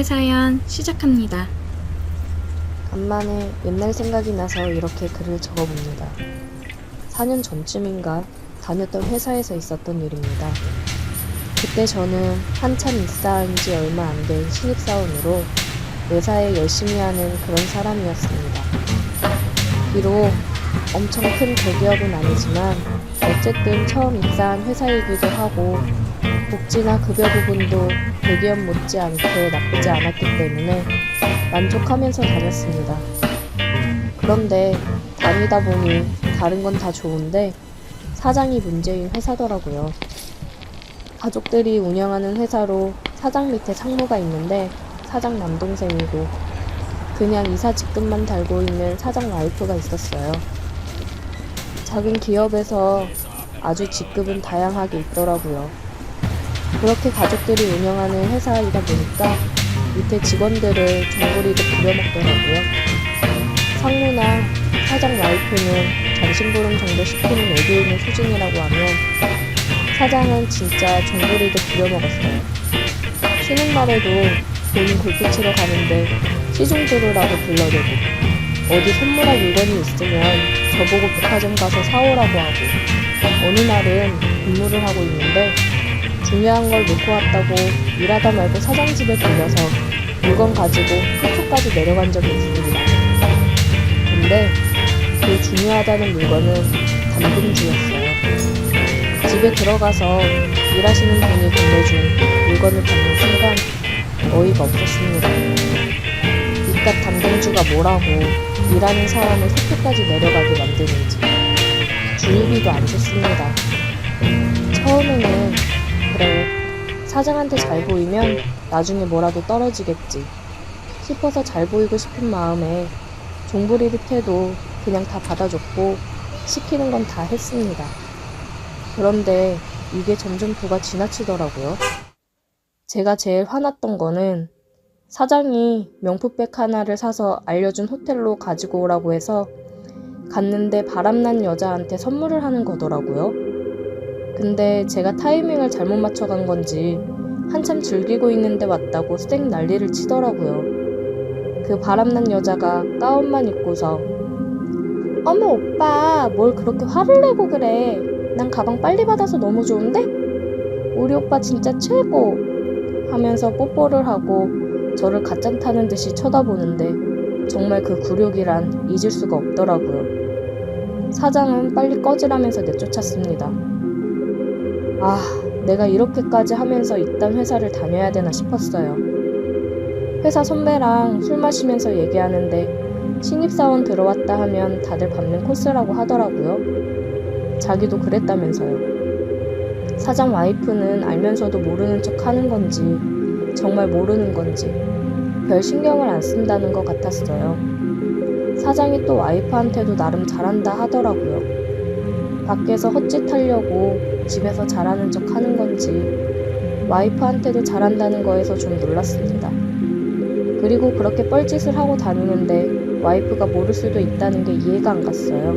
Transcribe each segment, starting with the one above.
오늘의 사연 시작합니다. 간만에 옛날 생각이 나서 이렇게 글을 적어봅니다. 4년 전쯤인가 다녔던 회사에서 있었던 일입니다. 그때 저는 한참 입사한 지 얼마 안 된 신입사원으로 회사에 열심히 하는 그런 사람이었습니다. 비록 엄청 큰 대기업은 아니지만 어쨌든 처음 입사한 회사이기도 하고 복지나 급여 부분도 대기업 못지않게 나쁘지 않았기 때문에 만족하면서 다녔습니다. 그런데 다니다 보니 다른 건 다 좋은데 사장이 문제인 회사더라고요. 가족들이 운영하는 회사로 사장 밑에 상무가 있는데 사장 남동생이고 그냥 이사 직급만 달고 있는 사장 와이프가 있었어요. 작은 기업에서 아주 직급은 다양하게 있더라고요. 그렇게 가족들이 운영하는 회사이다 보니까 밑에 직원들을 정부리도 부려먹더라고요. 상무나 사장 와이프는 정신보름 정도 시키는 애교있는 수준이라고 하면 사장은 진짜 정부리도 부려먹었어요. 쉬는 날에도 본인 골프 치러 가는데 시중 들으라고 불러대고 어디 선물할 물건이 있으면 저보고 백화점 가서 사오라고 하고 어느 날은 근무를 하고 있는데 중요한 걸 놓고 왔다고 일하다 말고 사장 집에 들려서 물건 가지고 숙소까지 내려간 적이 있습니다. 근데 그 중요하다는 물건은 담금주였어요. 집에 들어가서 일하시는 분이 건네준 물건을 받는 순간 어이가 없었습니다. 이깟 담금주가 뭐라고 일하는 사람을 숙소까지 내려가게 만드는지 주의비도 안 줬습니다. 처음에는 그래 사장한테 잘 보이면 나중에 뭐라도 떨어지겠지 싶어서 잘 보이고 싶은 마음에 종부리 듯해도 그냥 다 받아줬고 시키는 건 다 했습니다. 그런데 이게 점점 도가 지나치더라고요. 제가 제일 화났던 거는 사장이 명품백 하나를 사서 알려준 호텔로 가지고 오라고 해서 갔는데 바람난 여자한테 선물을 하는 거더라고요. 근데 제가 타이밍을 잘못 맞춰간 건지 한참 즐기고 있는데 왔다고 쌩 난리를 치더라고요. 그 바람난 여자가 가운만 입고서 어머 오빠 뭘 그렇게 화를 내고 그래. 난 가방 빨리 받아서 너무 좋은데? 우리 오빠 진짜 최고! 하면서 뽀뽀를 하고 저를 가짠 타는 듯이 쳐다보는데 정말 그 굴욕이란 잊을 수가 없더라고요. 사장은 빨리 꺼지라면서 내쫓았습니다. 아, 내가 이렇게까지 하면서 이딴 회사를 다녀야 되나 싶었어요. 회사 선배랑 술 마시면서 얘기하는데 신입사원 들어왔다 하면 다들 밟는 코스라고 하더라고요. 자기도 그랬다면서요. 사장 와이프는 알면서도 모르는 척 하는 건지, 정말 모르는 건지, 별 신경을 안 쓴다는 것 같았어요. 사장이 또 와이프한테도 나름 잘한다 하더라고요. 밖에서 헛짓하려고 집에서 잘하는 척 하는 건지, 와이프한테도 잘한다는 거에서 좀 놀랐습니다. 그리고 그렇게 뻘짓을 하고 다니는데 와이프가 모를 수도 있다는 게 이해가 안 갔어요.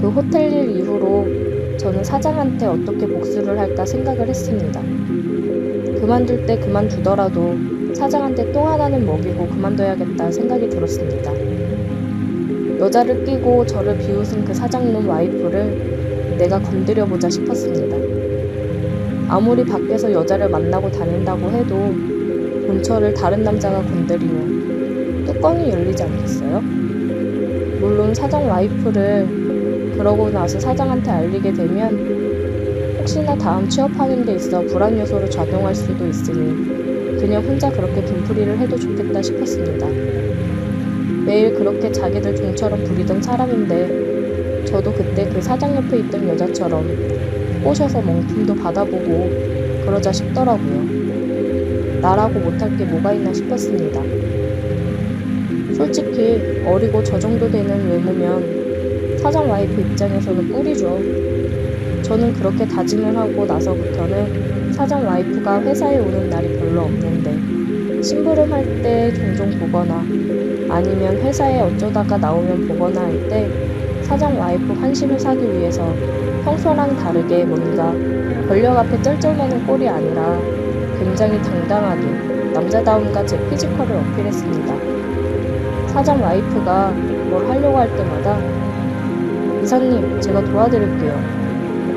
그 호텔 일 이후로 저는 사장한테 어떻게 복수를 할까 생각을 했습니다. 그만둘 때 그만두더라도 사장한테 똥 하나는 먹이고 그만둬야겠다 생각이 들었습니다. 여자를 끼고 저를 비웃은 그 사장놈 와이프를 내가 건드려보자 싶었습니다. 아무리 밖에서 여자를 만나고 다닌다고 해도 본처를 다른 남자가 건드리면 뚜껑이 열리지 않겠어요? 물론 사장 와이프를 그러고 나서 사장한테 알리게 되면 혹시나 다음 취업하는 데 있어 불안 요소로 작용할 수도 있으니 그냥 혼자 그렇게 분풀이를 해도 좋겠다 싶었습니다. 매일 그렇게 자기들 종처럼 부리던 사람인데 저도 그때 그 사장 옆에 있던 여자처럼 꼬셔서 멍품도 받아보고 그러자 싶더라고요. 나라고 못할 게 뭐가 있나 싶었습니다. 솔직히 어리고 저 정도 되는 외모면 사장 와이프 입장에서는 꿀이죠. 저는 그렇게 다짐을 하고 나서부터는 사장 와이프가 회사에 오는 날이 별로 없는데 심부름 할 때 종종 보거나 아니면 회사에 어쩌다가 나오면 보거나 할 때 사장 와이프 환심을 사기 위해서 평소랑 다르게 뭔가 권력 앞에 쩔쩔매는 꼴이 아니라 굉장히 당당하게 남자다움과 제 피지컬을 어필했습니다. 사장 와이프가 뭘 하려고 할 때마다 이사님, 제가 도와드릴게요.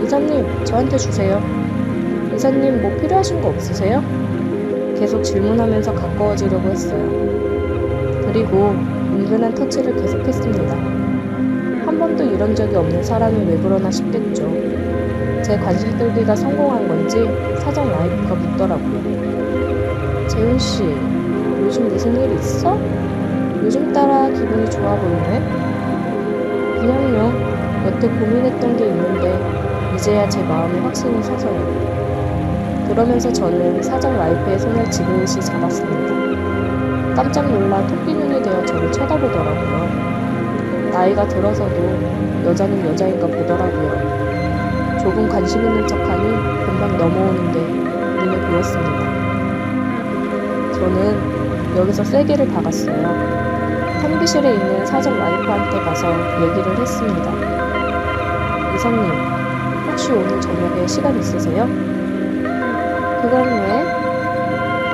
이사님, 저한테 주세요. 이사님, 뭐 필요하신 거 없으세요? 계속 질문하면서 가까워지려고 했어요. 그리고 은근한 터치를 계속했습니다. 한 번도 이런 적이 없는 사람이 왜 그러나 싶겠죠. 제 관심 끌기가 성공한 건지 사장 와이프가 묻더라고요. 재훈 씨, 요즘 무슨 일 있어? 요즘 따라 기분이 좋아 보이네? 그냥요. 여태 고민했던 게 있는데 이제야 제 마음에 확신이 서서요. 그러면서 저는 사장 와이프의 손을 지그시 잡았습니다. 깜짝 놀라 토끼 눈이 되어 저를 쳐다보더라고요. 나이가 들어서도 여자는 여자인가 보더라고요. 조금 관심 있는 척하니 금방 넘어오는 게 눈에 보였습니다. 저는 여기서 세게를 박았어요. 탕비실에 있는 사장 와이프한테 가서 얘기를 했습니다. 이사님, 혹시 오늘 저녁에 시간 있으세요? 그건 왜?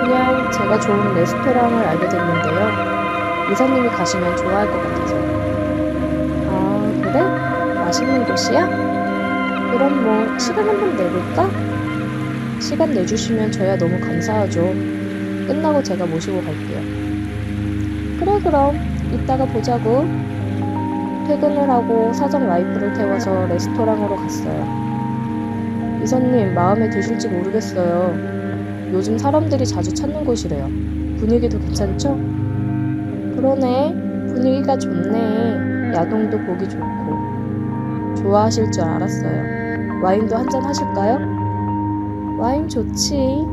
그냥 제가 좋은 레스토랑을 알게 됐는데요. 이사님이 가시면 좋아할 것 같아서. 아, 그래? 맛있는 곳이야? 그럼 뭐, 시간 한 번 내볼까? 시간 내주시면 저야 너무 감사하죠. 끝나고 제가 모시고 갈게요. 그래, 그럼. 이따가 보자고. 퇴근을 하고 사장 와이프를 태워서 레스토랑으로 갔어요. 이사님, 마음에 드실지 모르겠어요. 요즘 사람들이 자주 찾는 곳이래요. 분위기도 괜찮죠? 그러네. 분위기가 좋네. 야경도 보기 좋고. 좋아하실 줄 알았어요. 와인도 한잔 하실까요? 와인 좋지.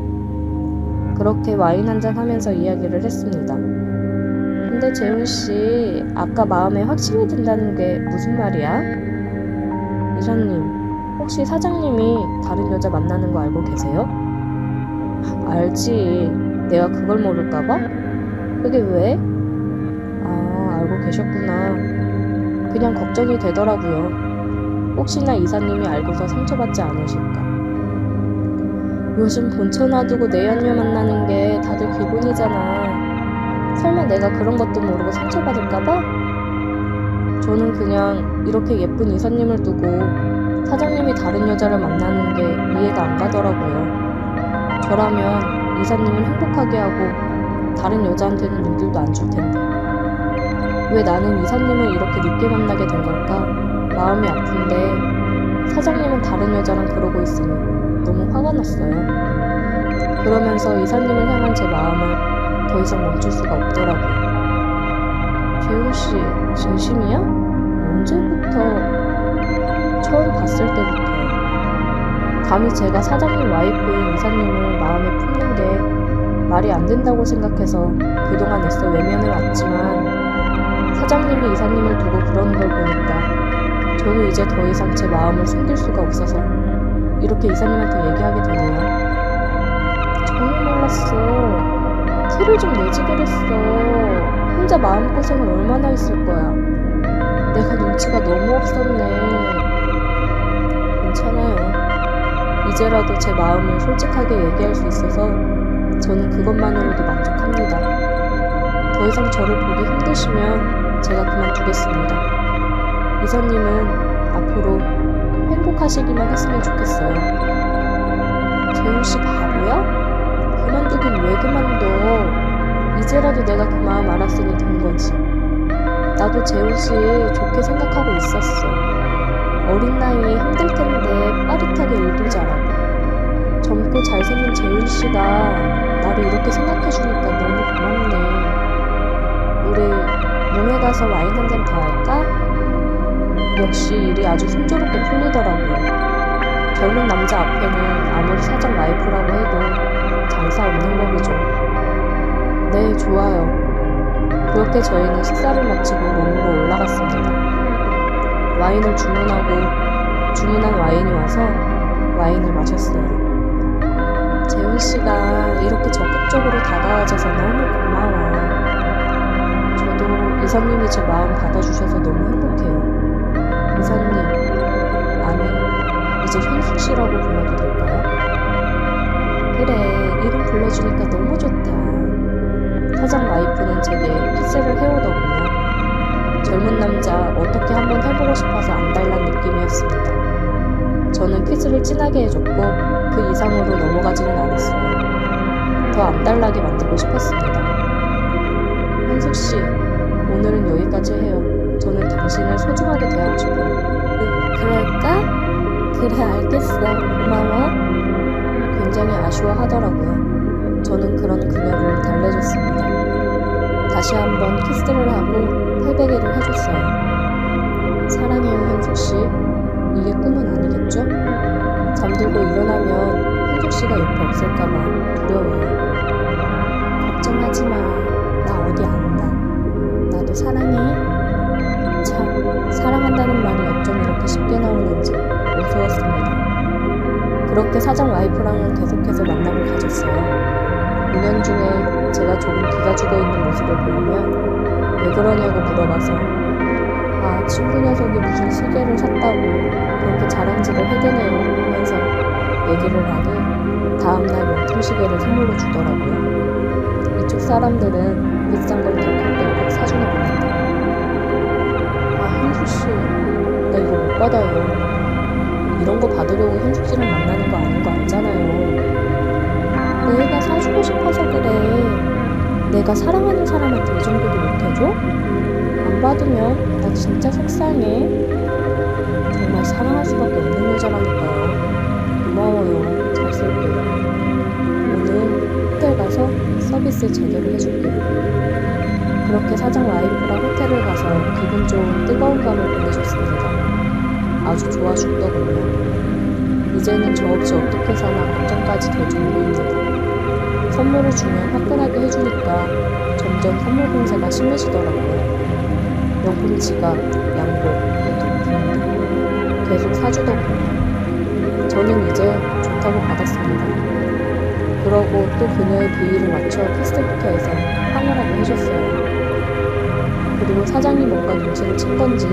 그렇게 와인 한잔 하면서 이야기를 했습니다. 근데 재훈 씨, 아까 마음에 확신이 든다는 게 무슨 말이야? 이사님, 혹시 사장님이 다른 여자 만나는 거 알고 계세요? 알지. 내가 그걸 모를까봐? 그게 왜? 아, 알고 계셨구나. 그냥 걱정이 되더라고요. 혹시나 이사님이 알고서 상처받지 않으실까. 요즘 본처 놔두고 내연녀 만나는 게 다들 기본이잖아. 설마 내가 그런 것도 모르고 상처받을까봐? 저는 그냥 이렇게 예쁜 이사님을 두고 사장님이 다른 여자를 만나는 게 이해가 안 가더라고요. 저라면 이사님을 행복하게 하고 다른 여자한테는 눈길도 안 줄 텐데. 왜 나는 이사님을 이렇게 늦게 만나게 된 걸까? 마음이 아픈데 사장님은 다른 여자랑 그러고 있으니 너무 화가 났어요. 그러면서 이사님을 향한 제 마음을 더 이상 멈출 수가 없더라고요. 재훈 씨, 진심이야? 언제부터? 처음 봤을 때부터요. 감히 제가 사장님 와이프인 이사님을 마음에 품는 게 말이 안 된다고 생각해서 그동안 애써 외면해 왔지만 사장님이 이사님을 두고 그러는 걸 보니까 저도 이제 더 이상 제 마음을 숨길 수가 없어서 이렇게 이사님한테 얘기하게 되네요. 전혀 몰랐어. 티를 좀 내지 그랬어. 혼자 마음고생을 얼마나 했을 거야. 내가 눈치가 너무 없었네. 괜찮아요. 이제라도 제 마음을 솔직하게 얘기할 수 있어서 저는 그것만으로도 만족합니다. 더 이상 저를 보기 힘드시면 제가 그만두겠습니다. 이사님은 앞으로 행복하시기만 했으면 좋겠어요. 재훈 씨 바보야? 그만두긴 왜 그만둬? 이제라도 내가 그 마음 알았으니 된 거지. 나도 재훈 씨 좋게 생각하고 있었어. 어린 나이에 힘들 텐데 빠릿하게 일도 잘하고 젊고 잘생긴 재훈 씨가 나를 이렇게 생각해 주니까 너무 고맙네. 우리 룸에 가서 와인 한 잔 더 할까? 역시 일이 아주 순조롭게 풀리더라고요. 젊은 남자 앞에는 아무리 사장 와이프라고 해도 장사 없는 법이죠. 네, 좋아요. 그렇게 저희는 식사를 마치고 룸으로 올라갔습니다. 와인을 주문하고 주문한 와인이 와서 와인을 마셨어요. 재훈 씨가 이렇게 적극적으로 다가와줘서 너무 고마워. 저도 이사님이 제 마음 받아주셔서 너무 행복해요. 이사님, 아니, 이제 현숙 씨라고 불러도 될까요? 그래, 이름 불러주니까 너무 좋다. 있는 제게 키스를 해오더군요. 젊은 남자 어떻게 한번 해보고 싶어서 안달난 느낌이었습니다. 저는 키스를 진하게 해줬고 그 이상으로 넘어가지는 않았어요. 더 안달나게 만들고 싶었습니다. 현숙 씨, 오늘은 여기까지 해요. 저는 당신을 소중하게 대하고 싶어요. 그, 그럴까? 그래 알겠어. 고마워. 굉장히 아쉬워하더라고요. 저는 그런 그녀를 달래줬습니다. 다시 한번 키스를 하고 팔베개를 해줬어요. 사랑해요 현숙 씨. 이게 꿈은 아니겠죠? 잠들고 일어나면 현숙 씨가 옆에 없을까봐 두려워요. 걱정하지 마. 나 어디 안 가. 나도 사랑해. 참, 사랑한다는 말이 어쩜 이렇게 쉽게 나오는지 무서웠습니다. 그렇게 사장 와이프랑은 계속해서 만남을 가졌어요. 5년 중에 제가 조금 기가 죽어 있는 모습을 보이면 왜 그러냐고 물어봐서 아, 친구 녀석이 무슨 시계를 샀다고 그렇게 자랑질을 해대네요 하면서 얘기를 하니 다음날 명품 시계를 선물로 주더라고요. 이쪽 사람들은 비싼 걸 때꼭 사주나 봅니다. 아, 현수 씨, 나 이거 못 받아요. 이런 거 받으려고 현숙 씨를 만나는 거 아닌 거 알잖아요. 내가 사주고 싶어서 그래. 내가 사랑하는 사람한테 이 정도도 못해줘? 안 받으면 나 진짜 속상해. 정말 사랑할 수밖에 없는 여자라니까요. 고마워요. 잘 쓸게요. 오늘 호텔 가서 서비스 제대로 해줄게요. 그렇게 사장 와이프랑 호텔을 가서 기분 좋은 뜨거운 밤을 보내줬습니다. 아주 좋아 죽더군요. 이제는 저 없이 어떻게 사나 걱정까지 될 정도입니다. 선물을 주면 화끈하게 해주니까 점점 선물 공세가 심해지더라고요. 명품 지갑, 양복, 노트북 계속 사주더군요. 저는 이제 좋다고 받았습니다. 그러고 또 그녀의 비위를 맞춰 패스트부터에서 황홀하게 해줬어요. 그리고 사장이 뭔가 눈치를 챈 건지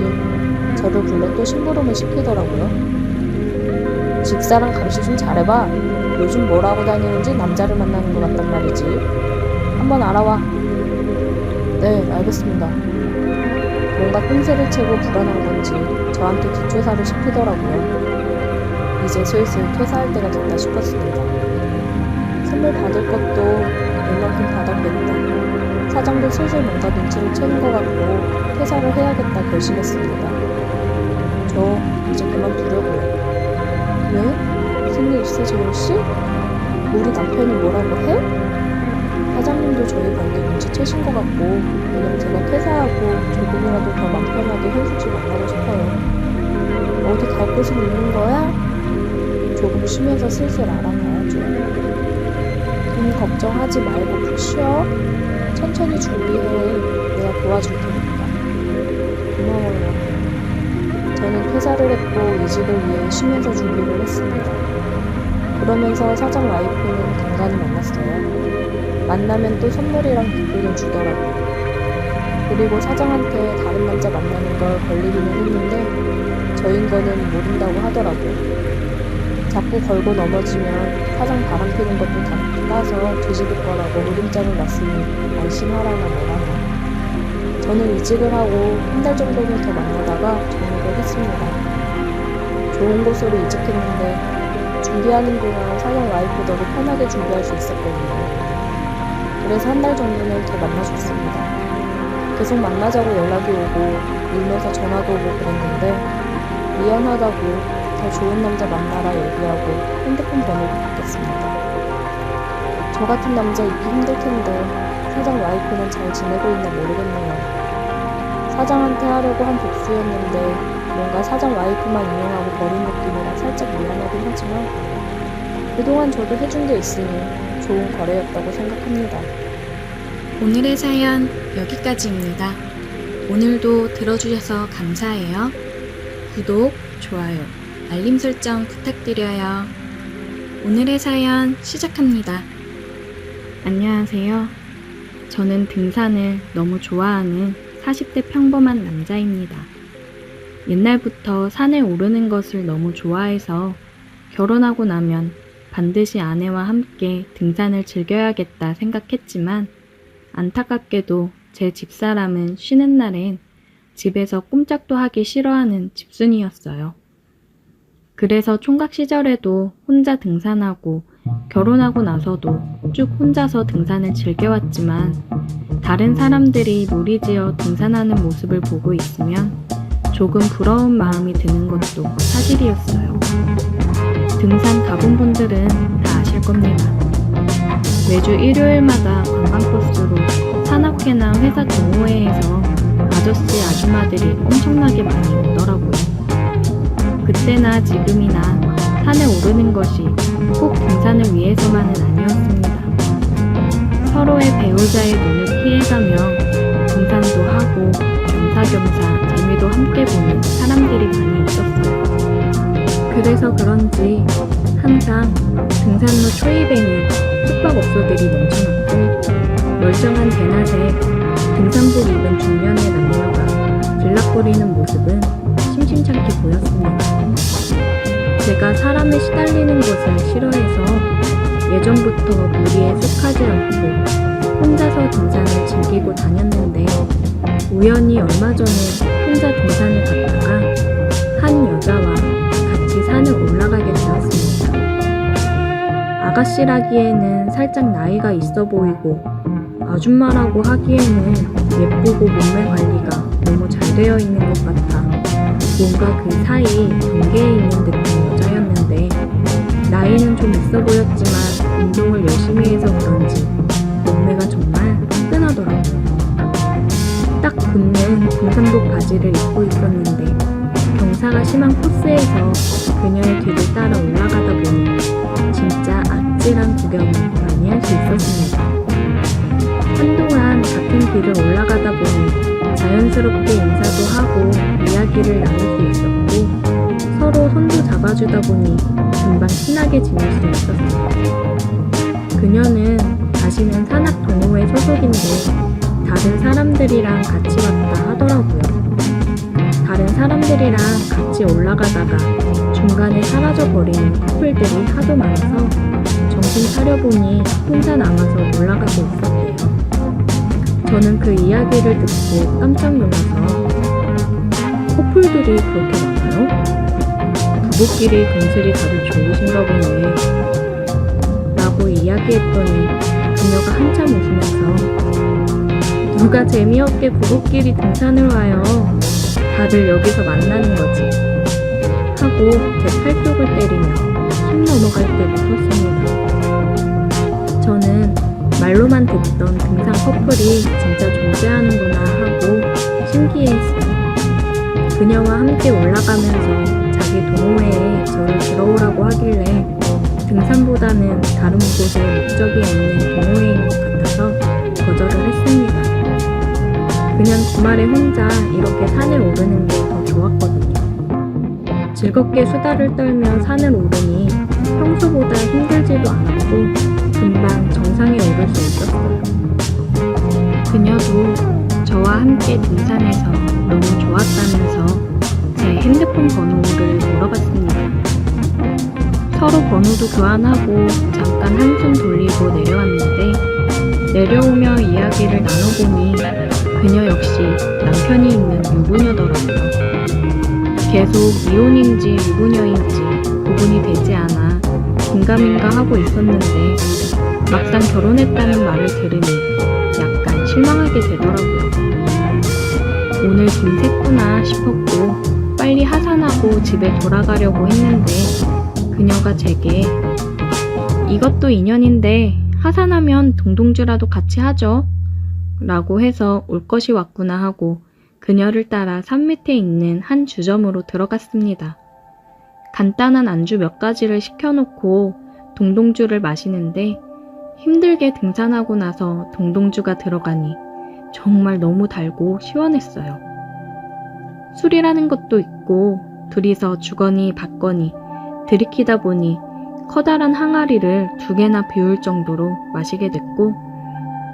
저를 불러 또 심부름을 시키더라고요. 집사랑 감시 좀 잘해봐. 요즘 뭘 하고 다니는지 남자를 만나는 것 같단 말이지. 한번 알아와. 네, 알겠습니다. 뭔가 낌새를 채고 불안한 건지 저한테 뒷조사를 시키더라고요. 이제 슬슬 퇴사할 때가 됐다 싶었습니다. 선물 받을 것도 웬만큼 받았겠다. 사장도 슬슬 뭔가 눈치를 채는 것 같고 퇴사를 해야겠다 결심했습니다. 저 이제 그만 두려고요. 왜? 무슨 일 있어, 재훈 씨? 우리 남편이 뭐라고 해? 사장님도 저희 관계 눈치채신 것 같고 그냥 제가 퇴사하고 조금이라도 더맘 편하게 현숙 씨 만나고 싶어요. 어디 갈 곳은 있는 거야? 조금 쉬면서 슬슬 알아가야죠. 돈 걱정하지 말고 푹 쉬어. 천천히 준비해. 내가 도와줄 테니까. 고마워요. 저는 퇴사를 했고 이직을 위해 쉬면서 준비를 했습니다. 그러면서 사장 와이프는 간간히 만났어요. 만나면 또 선물이랑 기쁨을 주더라고요. 그리고 사장한테 다른 남자 만나는 걸 걸리기는 했는데 저인 거는 모른다고 하더라고요. 자꾸 걸고 넘어지면 사장 바람 피는 것도 다 까서 뒤집을 거라고 무림장을 놨으니 안심하라나 뭐라나. 저는 이직을 하고 한 달 정도는 더 만나다가 전역을 했습니다. 좋은 곳으로 이직했는데 준비하는 동안 사장 와이프 덕에 편하게 준비할 수 있었거든요. 그래서 한 달 정도는 더 만나줬습니다. 계속 만나자고 연락이 오고 울면서 전화도 오고 그랬는데 미안하다고 더 좋은 남자 만나라 얘기하고 핸드폰 번호를 바꿨습니다. 저 같은 남자 있기 힘들 텐데 사장 와이프는 잘 지내고 있나 모르겠네요. 사장한테 하려고 한 복수였는데 뭔가 사장 와이프만 이용하고 버린 느낌이라 살짝 미안하긴 하지만 그동안 저도 해준 게 있으니 좋은 거래였다고 생각합니다. 오늘의 사연 여기까지입니다. 오늘도 들어주셔서 감사해요. 구독, 좋아요, 알림 설정 부탁드려요. 오늘의 사연 시작합니다. 안녕하세요. 저는 등산을 너무 좋아하는 40대 평범한 남자입니다. 옛날부터 산에 오르는 것을 너무 좋아해서 결혼하고 나면 반드시 아내와 함께 등산을 즐겨야겠다 생각했지만 안타깝게도 제 집사람은 쉬는 날엔 집에서 꼼짝도 하기 싫어하는 집순이였어요. 그래서 총각 시절에도 혼자 등산하고 결혼하고 나서도 쭉 혼자서 등산을 즐겨왔지만 다른 사람들이 무리지어 등산하는 모습을 보고 있으면 조금 부러운 마음이 드는 것도 사실이었어요. 등산 가본 분들은 다 아실 겁니다. 매주 일요일마다 관광버스로 산악회나 회사 동호회에서 아저씨 아줌마들이 엄청나게 많이 오더라고요. 그때나 지금이나 산에 오르는 것이 꼭 등산을 위해서만은 아니었습니다. 서로의 배우자의 눈을 피해가며 등산도 하고 겸사겸사 재미도 함께 보는 사람들이 많이 있었어요. 그래서 그런지 항상 등산로 초입에는 숙박업소들이 넘쳐났고 멀쩡한 대낮에 등산복 입은 중년의 남녀가 들락거리는 모습은 심심찮게 보였습니다. 제가 사람에 시달리는 것을 싫어해서 예전부터 무리에 속하지 않고 혼자서 등산을 즐기고 다녔는데 우연히 얼마 전에 혼자 등산을 갔다가 한 여자와 같이 산을 올라가게 되었습니다. 아가씨라기에는 살짝 나이가 있어 보이고 아줌마라고 하기에는 예쁘고 몸매 관리가 너무 잘 되어 있는 것 같아 뭔가 그 사이 경계에 있는 듯한 여자였는데 나이는 좀 있어 보였지만 운동을 열심히 해서 그런지 딱 붙는 등산복 바지를 입고 있었는데 경사가 심한 코스에서 그녀의 뒤를 따라 올라가다 보니 진짜 아찔한 구경을 많이 할 수 있었습니다. 한동안 같은 길을 올라가다 보니 자연스럽게 인사도 하고 이야기를 나눌 수 있었고 서로 손도 잡아주다 보니 금방 친하게 지낼 수 있었어요. 그녀는 자신은 산악 동호회 소속인데 다른 사람들이랑 같이 왔다 하더라고요. 다른 사람들이랑 같이 올라가다가 중간에 사라져버리는 커플들이 하도 많아서 정신 차려보니 혼자 남아서 올라가고 있었대요. 저는 그 이야기를 듣고 깜짝 놀라서 커플들이 그렇게 많아요? 부부끼리 금슬이 다들 좋으신가 보네. 라고 이야기했더니 그녀가 한참 웃으면서 누가 재미없게 부부끼리 등산을 와요. 다들 여기서 만나는 거지. 하고 제 팔뚝을 때리며 숨 넘어갈 때 웃었습니다. 저는 말로만 듣던 등산 커플이 진짜 존재하는구나 하고 신기했어요. 그녀와 함께 올라가면서 자기 동호회에 저를 들어오라고 하길래 등산보다는 다른 곳에 목적이 있는 동호회인 것 같아서 그냥 주말에 혼자 이렇게 산을 오르는 게 더 좋았거든요. 즐겁게 수다를 떨며 산을 오르니 평소보다 힘들지도 않았고 금방 정상에 오를 수 있었어요. 그녀도 저와 함께 등산해서 너무 좋았다면서 제 핸드폰 번호를 물어봤습니다. 서로 번호도 교환하고 잠깐 한숨 돌리고 내려왔는데 내려오며 이야기를 나눠보니 그녀 역시 남편이 있는 유부녀더라고요. 계속 이혼인지 유부녀인지 구분이 되지 않아 긴가민가 하고 있었는데 막상 결혼했다는 말을 들으니 약간 실망하게 되더라고요. 오늘 김샜구나 싶었고 빨리 하산하고 집에 돌아가려고 했는데 그녀가 제게 이것도 인연인데 하산하면 동동주라도 같이 하죠. 라고 해서 올 것이 왔구나 하고 그녀를 따라 산 밑에 있는 한 주점으로 들어갔습니다. 간단한 안주 몇 가지를 시켜놓고 동동주를 마시는데 힘들게 등산하고 나서 동동주가 들어가니 정말 너무 달고 시원했어요. 술이라는 것도 있고 둘이서 주거니 받거니 들이키다 보니 커다란 항아리를 두 개나 비울 정도로 마시게 됐고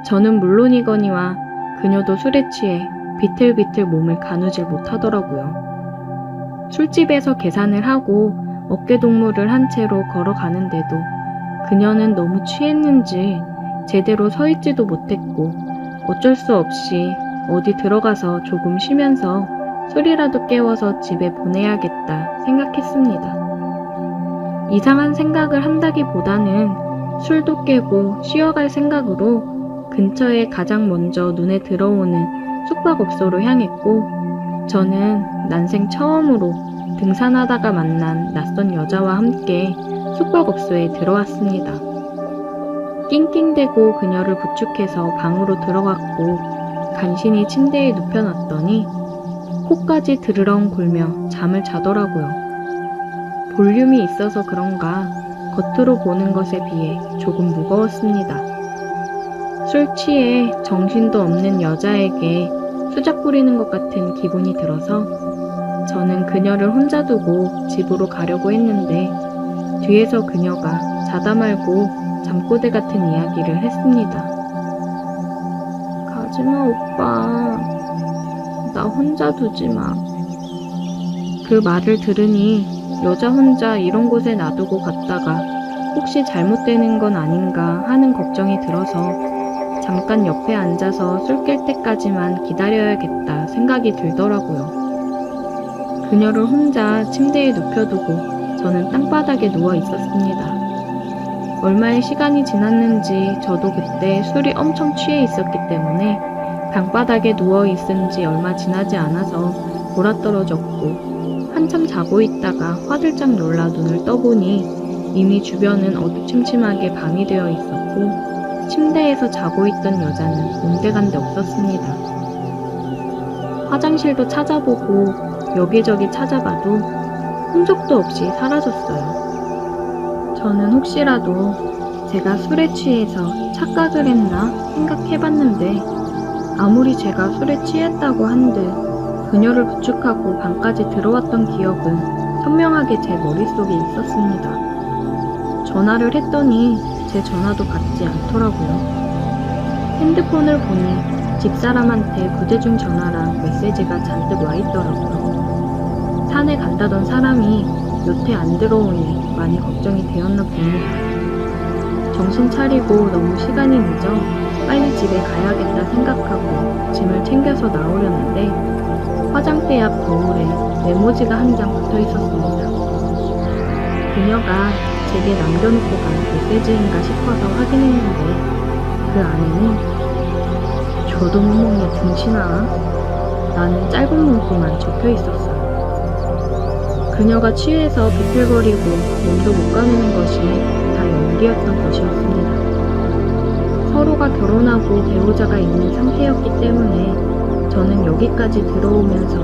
저는 물론이거니와 그녀도 술에 취해 비틀비틀 몸을 가누질 못하더라고요. 술집에서 계산을 하고 어깨동무를 한 채로 걸어가는데도 그녀는 너무 취했는지 제대로 서 있지도 못했고 어쩔 수 없이 어디 들어가서 조금 쉬면서 술이라도 깨워서 집에 보내야겠다 생각했습니다. 이상한 생각을 한다기보다는 술도 깨고 쉬어갈 생각으로 근처에 가장 먼저 눈에 들어오는 숙박업소로 향했고 저는 난생 처음으로 등산하다가 만난 낯선 여자와 함께 숙박업소에 들어왔습니다. 낑낑대고 그녀를 부축해서 방으로 들어갔고 간신히 침대에 눕혀놨더니 코까지 드르렁 골며 잠을 자더라고요. 볼륨이 있어서 그런가 겉으로 보는 것에 비해 조금 무거웠습니다. 술 취해 정신도 없는 여자에게 수작 부리는 것 같은 기분이 들어서 저는 그녀를 혼자 두고 집으로 가려고 했는데 뒤에서 그녀가 자다 말고 잠꼬대 같은 이야기를 했습니다. 가지마 오빠. 나 혼자 두지 마. 그 말을 들으니 여자 혼자 이런 곳에 놔두고 갔다가 혹시 잘못되는 건 아닌가 하는 걱정이 들어서 잠깐 옆에 앉아서 술 깰 때까지만 기다려야겠다 생각이 들더라고요. 그녀를 혼자 침대에 눕혀두고 저는 땅바닥에 누워 있었습니다. 얼마의 시간이 지났는지 저도 그때 술이 엄청 취해 있었기 때문에 방바닥에 누워 있은 지 얼마 지나지 않아서 골아떨어졌고 한참 자고 있다가 화들짝 놀라 눈을 떠보니 이미 주변은 어두침침하게 밤이 되어 있었고 침대에서 자고 있던 여자는 온데간데 없었습니다. 화장실도 찾아보고 여기저기 찾아봐도 흔적도 없이 사라졌어요. 저는 혹시라도 제가 술에 취해서 착각을 했나 생각해봤는데 아무리 제가 술에 취했다고 한들 그녀를 부축하고 방까지 들어왔던 기억은 선명하게 제 머릿속에 있었습니다. 전화를 했더니 제 전화도 받지 않더라고요. 핸드폰을 보니 집사람한테 부재중 전화랑 메시지가 잔뜩 와 있더라고요. 산에 간다던 사람이 여태 안 들어오니 많이 걱정이 되었나 봅니다. 정신 차리고 너무 시간이 늦어 빨리 집에 가야겠다 생각하고 짐을 챙겨서 나오려는데 화장대 앞 거울에 메모지가 한 장 붙어 있었습니다. 그녀가 제게 남겨놓고 간 메시지인가 싶어서 확인했는데 그 안에는 저도 못 먹냐 등신아 나는 짧은 문구만 적혀 있었어요. 그녀가 취해서 비틀거리고 몸도 못 가누는 것이 다 연기였던 것이었습니다. 서로가 결혼하고 배우자가 있는 상태였기 때문에 저는 여기까지 들어오면서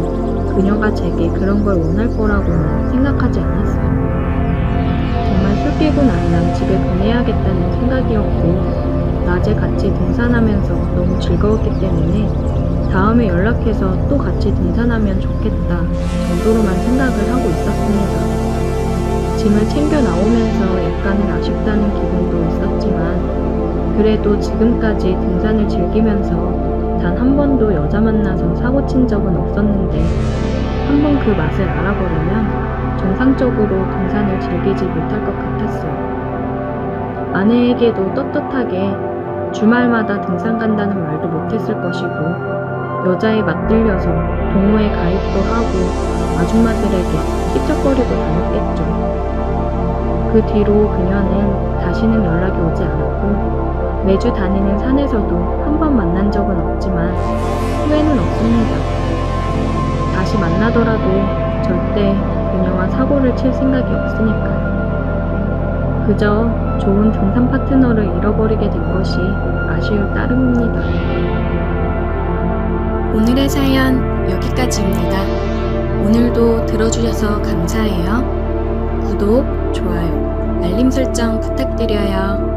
그녀가 제게 그런 걸 원할 거라고는 생각하지 않았어요. 집에 보내야겠다는 생각이었고, 낮에 같이 등산하면서 너무 즐거웠기 때문에 다음에 연락해서 또 같이 등산하면 좋겠다 정도로만 생각을 하고 있었습니다. 짐을 챙겨 나오면서 약간은 아쉽다는 기분도 있었지만 그래도 지금까지 등산을 즐기면서 단 한 번도 여자 만나서 사고 친 적은 없었는데 한 번 그 맛을 알아버리면 정상적으로 등산을 즐기지 못할 것 같았어요. 아내에게도 떳떳하게 주말마다 등산 간다는 말도 못했을 것이고 여자에 맞들려서 동호회 가입도 하고 아줌마들에게 찝쩍거리고 다녔겠죠. 그 뒤로 그녀는 다시는 연락이 오지 않았고 매주 다니는 산에서도 한 번 만난 적은 없지만 후회는 없습니다. 다시 만나더라도 절대 그녀와 사고를 칠 생각이 없으니까요. 그저 좋은 등산 파트너를 잃어버리게 된 것이 아쉬울 따름입니다. 오늘의 사연 여기까지입니다. 오늘도 들어주셔서 감사해요. 구독, 좋아요, 알림 설정 부탁드려요.